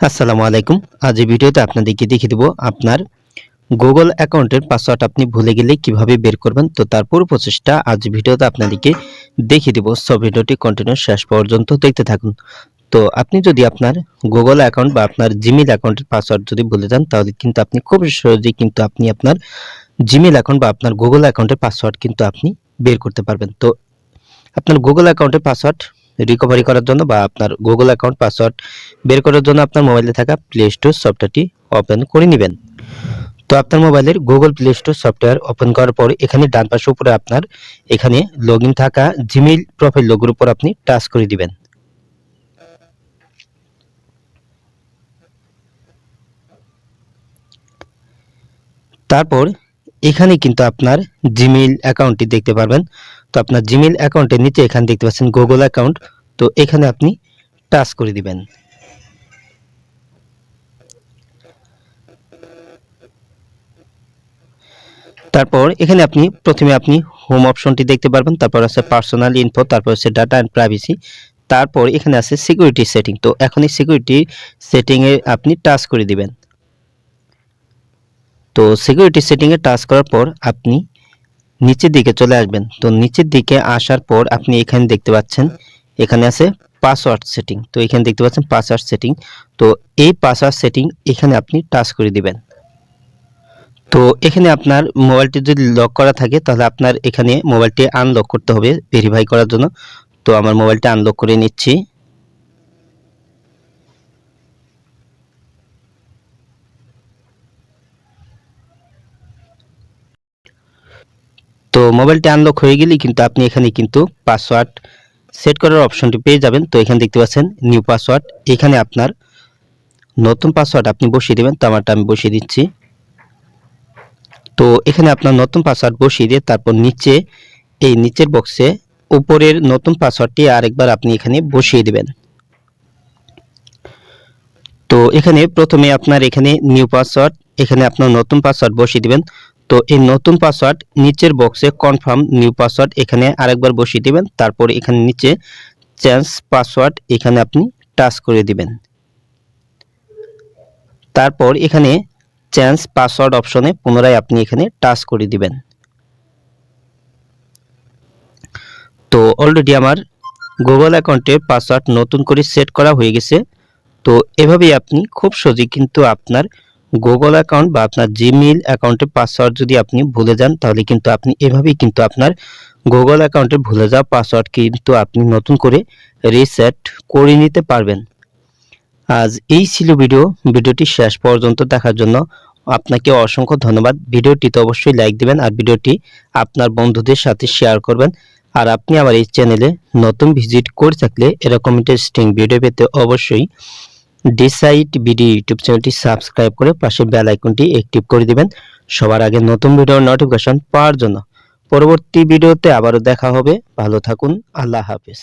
আসসালামু আলাইকুম। আজ এই ভিডিওতে আপনাদেরকে দেখিয়ে দেবো আপনার গুগল অ্যাকাউন্টের পাসওয়ার্ড আপনি ভুলে গেলে কীভাবে বের করবেন। তো তার পুরো প্রসেসটা আজ ভিডিওতে আপনাদেরকে দেখিয়ে দেবো। সব ভিডিওটি কন্টিনিউ শেষ পর্যন্ত দেখতে থাকুন। তো আপনি যদি আপনার গুগল অ্যাকাউন্ট বা আপনার জিমেল অ্যাকাউন্টের পাসওয়ার্ড যদি ভুলে যান, তাহলে কিন্তু আপনি খুব সহজেই কিন্তু আপনি আপনার জিমেল অ্যাকাউন্ট বা আপনার গুগল অ্যাকাউন্টের পাসওয়ার্ড কিন্তু আপনি বের করতে পারবেন। তো আপনার গুগল অ্যাকাউন্টের পাসওয়ার্ড রিকভারি করার জন্য বা আপনার গুগল অ্যাকাউন্ট পাসওয়ার্ড বের করার জন্য আপনার মোবাইলে থাকা প্লে স্টোর সফটওয়্যারটি ওপেন করে নেবেন। তো আপনার মোবাইলের Google Play Store software open করার পর এখানে ডান পাশে উপরে আপনার এখানে লগ থাকা জিমেইল প্রোফাইল লোগোর উপর আপনি টাচ করে দিবেন। তারপর এখানে কিন্তু আপনার জিমেইল অ্যাকাউন্টটি দেখতে পারবেন। তো আপনার জিমেইল অ্যাকাউন্টের নিচে এখানে দেখতে পাচ্ছেন গুগল অ্যাকাউন্ট তো এখানে আপনি টাচ করে দিবেন। তারপর এখানে আপনি প্রথমে আপনি হোম অপশনটি দেখতে পারবেন, তারপর আছে পার্সোনাল ইনফো তারপর আছে ডাটা অ্যান্ড প্রাইভেসি তারপর এখানে আছে সিকিউরিটি সেটিং তো এখন এই সিকিউরিটি সেটিংয়ে আপনি টাচ করে দিবেন। তো সিকিউরিটি সেটিংয়ে টাচ করার পর আপনি নিচের দিকে চলে আসবেন। তো নিচের দিকে আসার পর আপনি এখানে দেখতে পাচ্ছেন, এখানে আছে পাসওয়ার্ড সেটিং তো এখানে দেখতে পাচ্ছেন পাসওয়ার্ড সেটিং তো এই পাসওয়ার্ড সেটিং এখানে আপনি টাচ করে দিবেন। তো এখানে আপনার মোবাইলটি যদি লক করা থাকে, তাহলে আপনার এখানে মোবাইলটি আনলক করতে হবে ভেরিফাই করার জন্য। তো আমার মোবাইলটি আনলক করে নিচ্ছি। তো মোবাইলটি আনলক হয়ে গেলেই কিন্তু আপনি এখানে কিন্তু পাসওয়ার্ড সেট করার অপশনটি পেয়ে যাবেন। তো এখানে দেখতে পাচ্ছেন নিউ পাসওয়ার্ড এখানে আপনার নতুন পাসওয়ার্ড আপনি বসিয়ে দেবেন। তো আমারটা আমি বসিয়ে দিচ্ছি। তো এখানে আপনার নতুন পাসওয়ার্ড বসিয়ে দিয়ে তারপর নিচে এই নিচের বক্সে উপরের নতুন পাসওয়ার্ডটি আরেকবার আপনি এখানে বসিয়ে দিবেন। তো এখানে প্রথমে আপনার এখানে নিউ পাসওয়ার্ড এখানে আপনার নতুন পাসওয়ার্ড বসিয়ে দিবেন। তো এই নতুন পাসওয়ার্ড নিচের বক্সে কনফার্ম নিউ পাসওয়ার্ড এখানে আরেকবার বসিয়ে দিবেন। তারপর এখানে নিচে চেঞ্জ পাসওয়ার্ড এখানে আপনি টাচ করে দিবেন। তারপর এখানে চেঞ্জ পাসওয়ার্ড অপশনে পুনরায় আপনি এখানে টাচ করে দিবেন। তো অলরেডি আমার গুগল অ্যাকাউন্টের পাসওয়ার্ড নতুন করে সেট করা হয়ে গেছে। তো এভাবেই আপনি খুব সহজেই কিন্তু আপনার গুগল অ্যাকাউন্ট বা আপনার জিমেইল অ্যাকাউন্টের পাসওয়ার্ড যদি আপনি ভুলে যান, তাহলে কিন্তু আপনি এভাবেই কিন্তু আপনার গুগল অ্যাকাউন্টে ভুলে যাওয়া পাসওয়ার্ড কিন্তু আপনি নতুন করে রিসেট করে নিতে পারবেন। আজ এই ছিল ভিডিও। ভিডিওটি শেষ পর্যন্ত দেখার জন্য আপনাকে অসংখ্য ধন্যবাদ। ভিডিওটিতে অবশ্যই লাইক দিবেন আর ভিডিওটি আপনার বন্ধুদের সাথে শেয়ার করবেন। আর আপনি আমার এই চ্যানেলে নতুন ভিজিট করে থাকলে এরকম ইন্টারেস্টিং ভিডিও পেতে অবশ্যই ডিসাইড বিডি ইউটিউব চ্যানেলটি সাবস্ক্রাইব করে পাশে বেল আইকনটি অ্যাক্টিভ করে দিবেন। সবার আগে নতুন ভিডিওর নোটিফিকেশন পাওয়ার জন্য। পরবর্তী ভিডিওতে আবারও দেখা হবে। ভালো থাকুন। আল্লাহ হাফেজ।